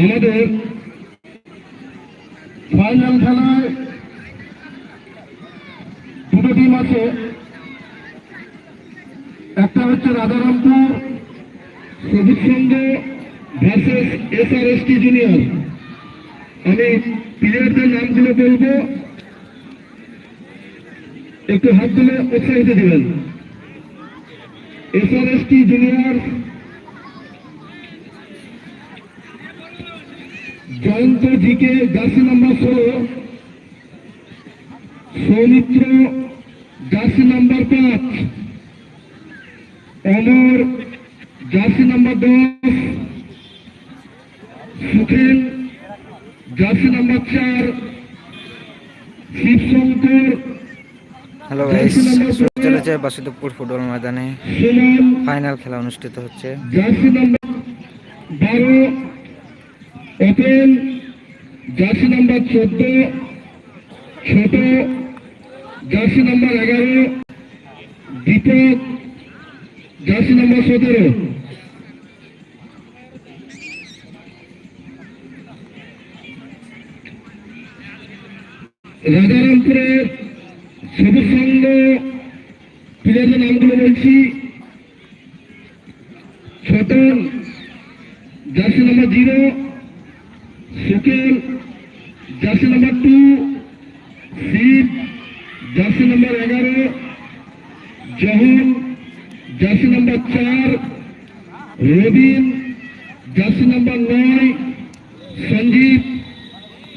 আমাদের ফাইনাল খেলায় দুটো টিম আছে। একটা হচ্ছে Rajarampur Sabuj Sangha versus S R S T junior আমি প্লেয়ারদের নামগুলো বলব। একটু হাত তুলে উৎসাহিত দিবেন। S R S T junior Jayanta GK jersey number ষোলো সৌমিত্র জার্সি নাম্বার পাঁচ অমর জার্সি নাম্বার দশ সুখেন জার্সি নাম্বার চার শিবশঙ্কর হ্যালো গাইস চলেছে বাসুদেবপুর ফুটবল ময়দানে। ফাইনাল খেলা অনুষ্ঠিত হচ্ছে। জার্সি নাম্বার বারো ওপেন জার্সি নাম্বার চোদ্দ, ছোট জার্সি নাম্বার এগারো, দীপক জার্সি নাম্বার সতেরো। রাজারামপুরের সবুজ সংঘ প্লেয়ারদের নামগুলো বলছি। Chhoton jersey number zero Sukel jersey number two Shiv jersey number এগারো জহন জার্সি নাম্বার চার রবিন জার্সি নাম্বার নয় সঞ্জীব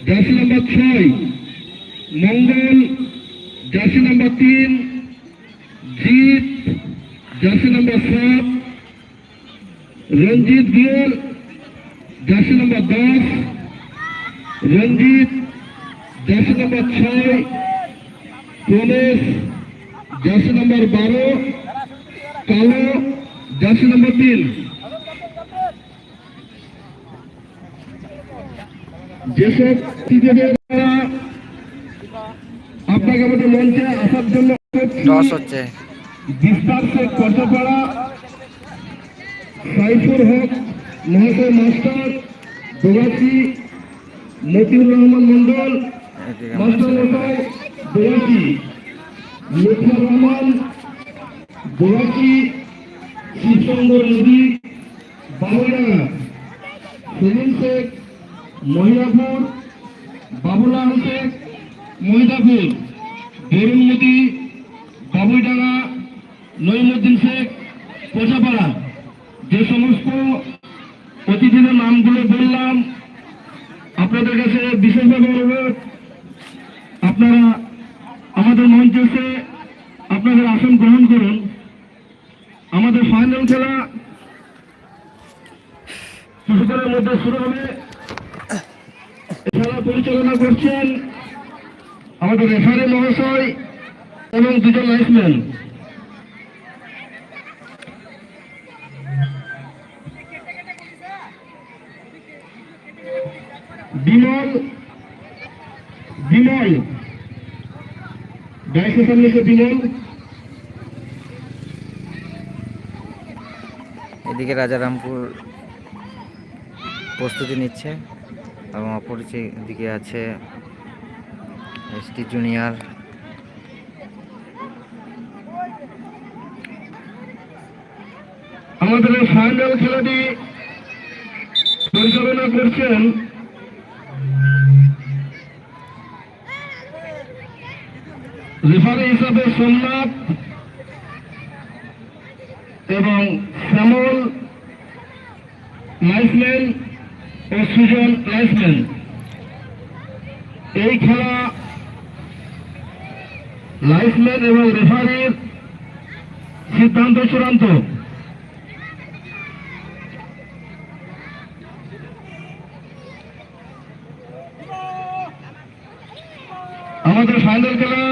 জার্সি নাম্বার ছয় মঙ্গল জার্সি নাম্বার তিন জিৎ জার্সি নাম্বার সাত রঞ্জিত গিয়াল জার্সি নাম্বার দশ রঞ্জিত জার্সি নাম্বার ছয় প্রমেশ জার্সি নাম্বার বারো কালো জার্সি নাম্বার তিন। যেসব আপনাকে আমাদের মঞ্চে আসার জন্য হচ্ছে। বিস্তার শেখ কর্তপাড়া সাইফুর হক মহাশয় মাস্টার দোগাছি মতিউর রহমান মন্ডল এদিকে মাস্টার মশাই দোগাছি রহমান দোগাছি শিবচন্দ্র নদী বাবুডাঙ্গা সেলিম শেখ মহিলাপুর। বাবুলাল শেখ মহিদাপুর বরুণ মোদী বাবুইডাঙ্গা। নইমুদ্দিন শেখ কোচাপাড়া যে সমস্ত অতিথিদের নামগুলো বললাম আপনাদের কাছে বিশেষভাবে অনুরোধ, আপনারা আমাদের মঞ্চে এসে আপনাদের আসন গ্রহণ করুন। আমাদের ফাইনাল খেলা কিছুক্ষণের মধ্যে শুরু হবে। খেলা পরিচালনা করছেন আমাদের রেফারি মহাশয় এবং দুজন লাইফম্যান এদিকে রাজারামপুর প্রস্তুতি নিচ্ছে এবং অপরিচয় দিকে আছে এসটি জুনিয়র। আমাদের ফাইনাল খেলাটি পরিচালনা করছেন রেফারি হিসাবে সোমনাথ এবং শ্যামল লাইফম্যান ও সুজন লাইফম্যান এই খেলা লাইসম্যান এবং রেফারির সিদ্ধান্ত চূড়ান্ত। আমাদের ফাইনাল খেলা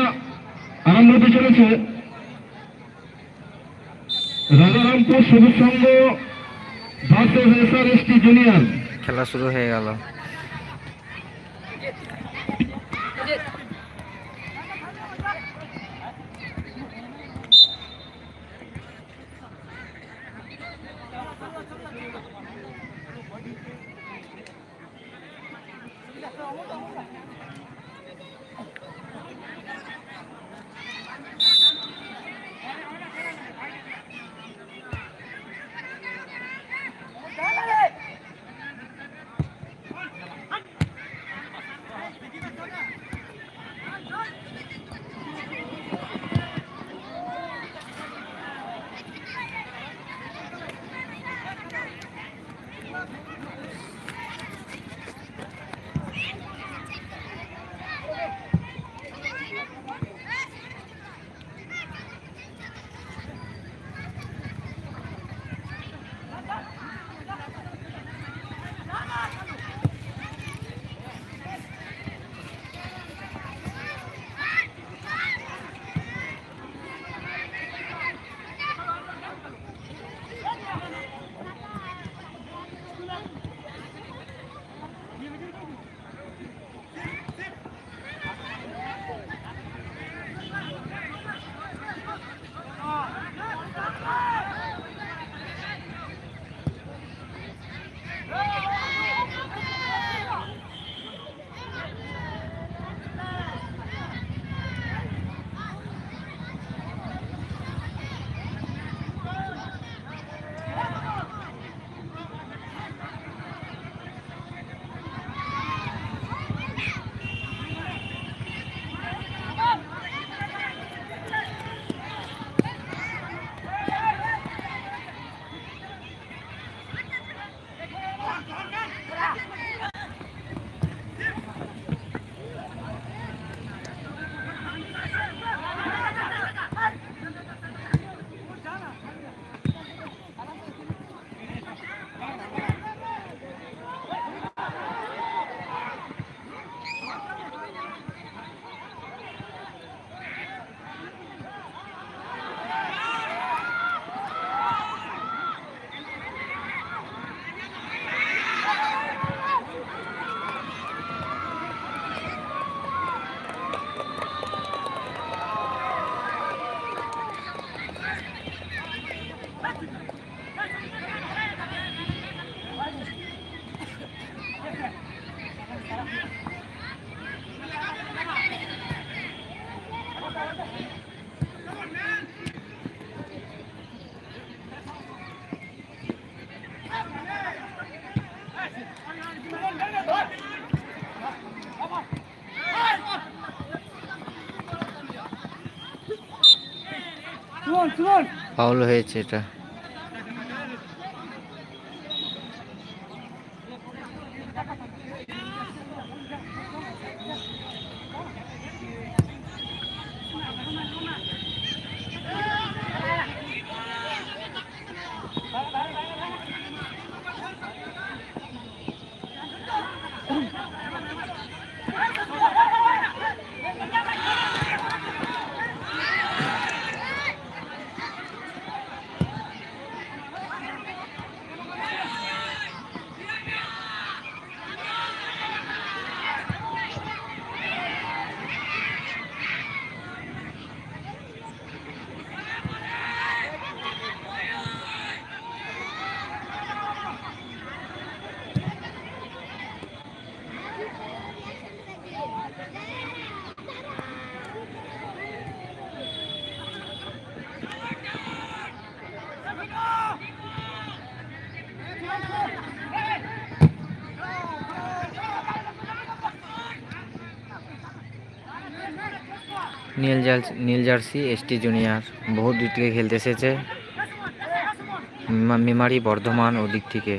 হতে চলেছে রাজারামপুর সবুজ সংঘ ভার্সেস জুনিয়র। খেলা শুরু হয়ে গেল। ফাউল হয়েছে এটা। নীল নীল জার্সি এসটি জুনিয়র। বহু দূর থেকে খেলতে এসেছে। মেমারি বর্ধমান ওদিক থেকে।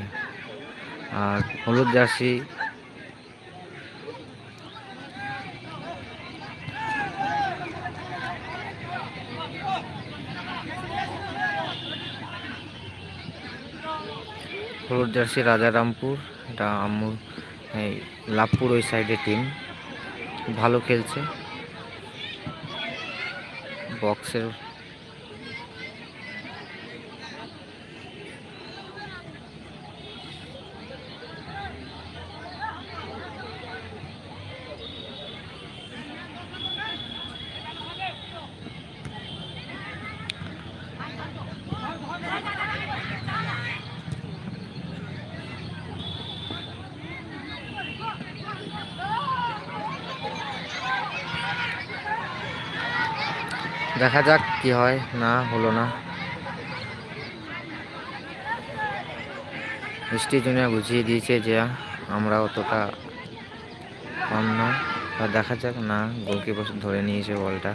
আর হলুদ জার্সি। হলুদ জার্সি রাজারামপুর। এটা আমুর এই লাভপুর ওই সাইডে টিম ভালো খেলছে। বক্সের দেখা যাক কি হয়। না, হলো না। মিষ্টি জুনিয়া বুঝিয়ে দিয়েছে যে আমরা অতটা কম না। দেখা যাক, না, গোলকিপার ধরে নিয়েছে বলটা।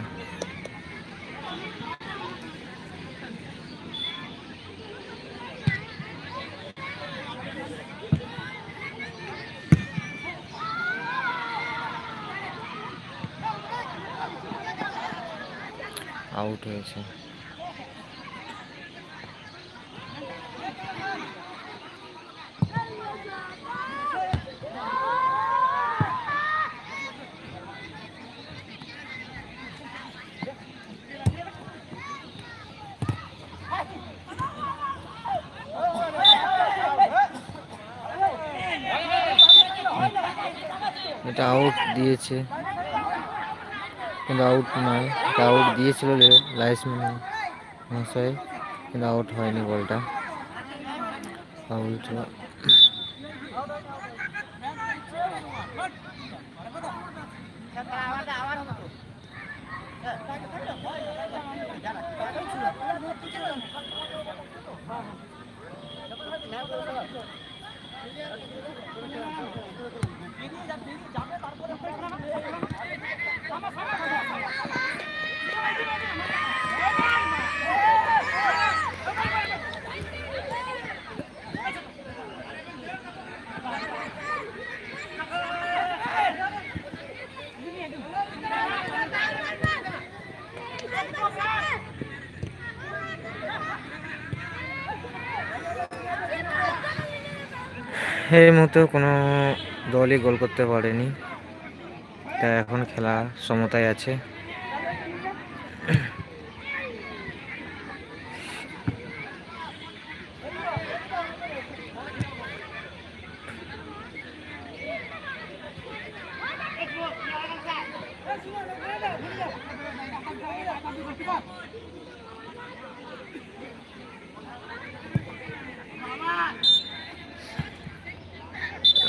আউট হয়েছে। এটা আউট দিয়েছে। কিন্তু আউট নয় এটা আউট দিয়েছিল লাইসম্যান মশাই কিন্তু আউট হয়নি বলটা। ফাউল ছিল এই মুহূর্তে কোনো দলই গোল করতে পারেনি। তা এখন খেলা সমতায় আছে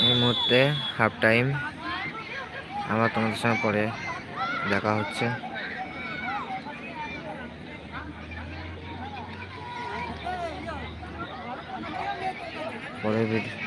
এই মুহূর্তে হাফ টাইম আবার তোমাদের সঙ্গে পরে দেখা হচ্ছে। পরের ভিডিও